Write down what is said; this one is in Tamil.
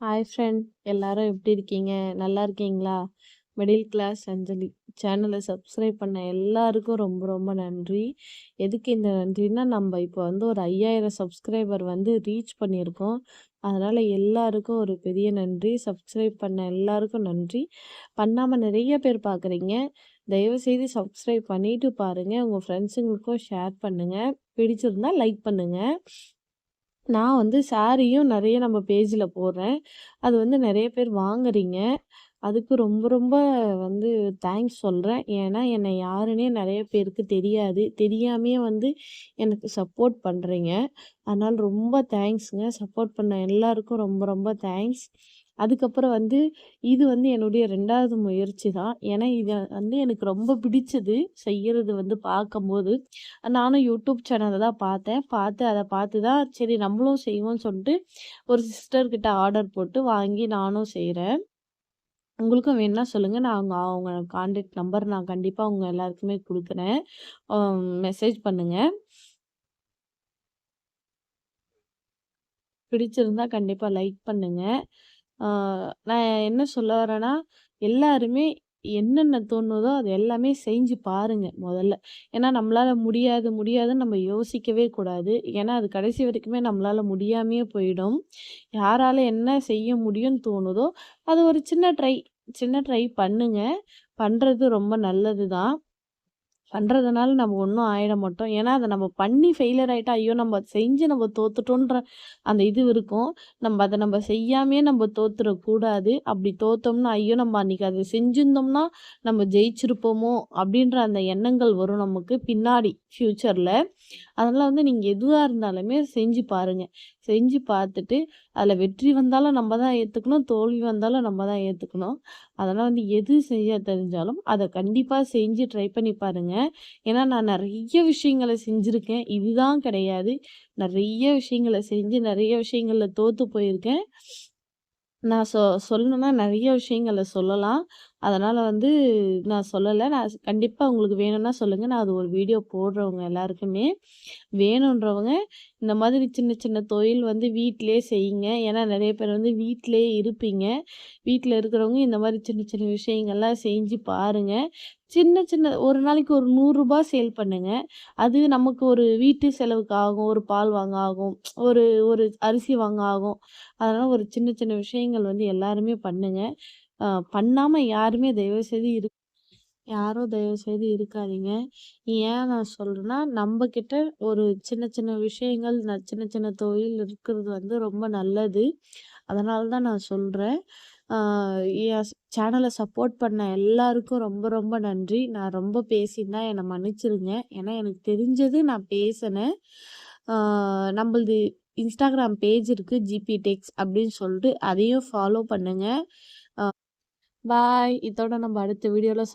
ஹாய் ஃப்ரெண்ட் எல்லாரும் எப்படி இருக்கீங்க? நல்லா இருக்கீங்களா? மிடில் கிளாஸ் அஞ்சலி சேனலை சப்ஸ்கிரைப் பண்ண எல்லாருக்கும் ரொம்ப ரொம்ப நன்றி. எதுக்கு இந்த நன்றினா நம்ம இப்போ வந்து ஒரு ஐயாயிரம் சப்ஸ்கிரைபர் வந்து ரீச் பண்ணியிருக்கோம். அதனால் எல்லாருக்கும் ஒரு பெரிய நன்றி. சப்ஸ்கிரைப் பண்ண எல்லாருக்கும் நன்றி. பண்ணாமல் நிறைய பேர் பார்க்குறீங்க தயவுசெய்து சப்ஸ்கிரைப் பண்ணிவிட்டு பாருங்கள் உங்கள் ஃப்ரெண்ட்ஸுங்களுக்கும் ஷேர் பண்ணுங்கள் பிடிச்சிருந்தா லைக் பண்ணுங்கள் நான் வந்து சாரியும் நிறைய நம்ம பேஜில் போடுறேன். அது வந்து நிறைய பேர் வாங்குறீங்க. அதுக்கு ரொம்ப ரொம்ப வந்து தேங்க்ஸ் சொல்கிறேன் ஏன்னா என்னை யாருன்னே நிறைய பேருக்கு தெரியாது. தெரியாமையே வந்து எனக்கு சப்போர்ட் பண்ணுறீங்க அதனால் ரொம்ப தேங்க்ஸுங்க சப்போர்ட் பண்ண எல்லாருக்கும் ரொம்ப ரொம்ப தேங்க்ஸ் அதுக்கப்புறம் வந்து இது வந்து என்னுடைய ரெண்டாவது முயற்சி தான். ஏன்னா இது வந்து எனக்கு ரொம்ப பிடிச்சது செய்கிறது வந்து பார்க்கும்போது. நானும் யூடியூப் சேனலை தான் பார்த்தேன். பார்த்து அதை பார்த்து தான் சரி நம்மளும் செய்வோம்னு சொல்லிட்டு ஒரு சிஸ்டர்கிட்ட ஆர்டர் போட்டு வாங்கி நானும் செய்கிறேன் உங்களுக்கும் வேணும்னா சொல்லுங்கள் நான் அவங்க அவங்க கான்டாக்ட் நம்பர் நான் கண்டிப்பாக அவங்க எல்லாருக்குமே கொடுக்குறேன். மெசேஜ் பண்ணுங்கள் பிடிச்சிருந்தா கண்டிப்பாக லைக் பண்ணுங்கள் நான் என்ன சொல்ல வரேன்னா, எல்லாருமே என்னென்ன தோணுதோ அது எல்லாமே செஞ்சு பாருங்க முதல்ல. ஏன்னா நம்மளால முடியாது, முடியாதுன்னு நம்ம யோசிக்கவே கூடாது. ஏன்னா அது கடைசி வரைக்குமே நம்மளால முடியாமயே போயிடும். யாரால என்ன செய்ய முடியும்னு தோணுதோ, அது ஒரு சின்ன ட்ரை சின்ன ட்ரை பண்ணுங்க. பண்ணுறது ரொம்ப நல்லது தான். பண்ணுறதுனால நம்ம ஒன்றும் ஆயிட மாட்டோம். ஏன்னா, அதை நம்ம பண்ணி ஃபெயிலியர் ஆகிட்டா ஐயோ! நம்ம செஞ்சு நம்ம தோத்துட்டோன்ற அந்த இது இருக்கும். நம்ம அதை நம்ம செய்யாமே நம்ம தோத்துடக்கூடாது அப்படி தோத்தோம்னா, ஐயோ! நம்ம அன்றைக்கி அதை செஞ்சிருந்தோம்னா, நம்ம ஜெயிச்சிருப்போமோ! அப்படின்ற அந்த எண்ணங்கள் வரும் நமக்கு பின்னாடி ஃப்யூச்சரில். அதனால் வந்து நீங்கள் எதுவாக இருந்தாலுமே செஞ்சு பாருங்கள் செஞ்சு பார்த்துட்டு அதில் வெற்றி வந்தாலும் நம்ம தான் ஏற்றுக்கணும் தோல்வி வந்தாலும் நம்ம தான் ஏற்றுக்கணும் அதெல்லாம் வந்து எது செய்ய தெரிஞ்சாலும் அதை கண்டிப்பாக செஞ்சு ட்ரை பண்ணி பாருங்கள் ஏன்னா நான் நிறைய விஷயங்களை செஞ்சுருக்கேன். இதுதான் கிடையாது. நிறைய விஷயங்களை செஞ்சு நிறைய விஷயங்களில் தோற்று போயிருக்கேன். நான் சொ சொல்லணுன்னா நிறைய விஷயங்கள சொல்லலாம். அதனால் வந்து நான் சொல்லலை. நான் கண்டிப்பாக உங்களுக்கு வேணும்னா சொல்லுங்கள் நான் அது ஒரு வீடியோ போடுறவங்க எல்லாருக்குமே. வேணுன்றவங்க இந்த மாதிரி சின்ன சின்ன தொழில் வந்து வீட்டிலே செய்யுங்க. ஏன்னா நிறைய பேர் வந்து வீட்டிலே இருப்பீங்க. வீட்டில் இருக்கிறவங்க இந்த மாதிரி சின்ன சின்ன விஷயங்கள்லாம் செஞ்சு பாருங்கள் சின்ன சின்ன ஒரு நாளைக்கு ஒரு நூறுரூபா சேல் பண்ணுங்க. அது நமக்கு ஒரு வீட்டு செலவுக்கு ஆகும். ஒரு பால் வாங்க ஆகும். ஒரு ஒரு அரிசி வாங்க ஆகும். அதனால் ஒரு சின்ன சின்ன விஷயங்கள் வந்து எல்லாருமே பண்ணுங்க. பண்ணாமல் யாருமே தயவுசெய்து இரு யாரும் தயவு செய்து இருக்காதீங்க. ஏன் நான் சொல்கிறேன்னா நம்ம கிட்ட ஒரு சின்ன சின்ன விஷயங்கள் சின்ன சின்ன தொழில் இருக்கிறது வந்து ரொம்ப நல்லது. அதனால தான் நான் சொல்கிறேன் என் சேனலை சப்போர்ட் பண்ண எல்லாருக்கும் ரொம்ப ரொம்ப நன்றி. நான் ரொம்ப பேசியிருந்தா என்னை மன்னிச்சிருங்க. ஏன்னா எனக்கு தெரிஞ்சது நான் பேசினேன். நம்மளது இன்ஸ்டாகிராம் பேஜ் இருக்குது ஜிபி டெக்ஸ் அப்படின்னு சொல்லிட்டு அதையும் ஃபாலோ பண்ணுங்க. பாய். இதோட நம்ம அடுத்த வீடியோவில்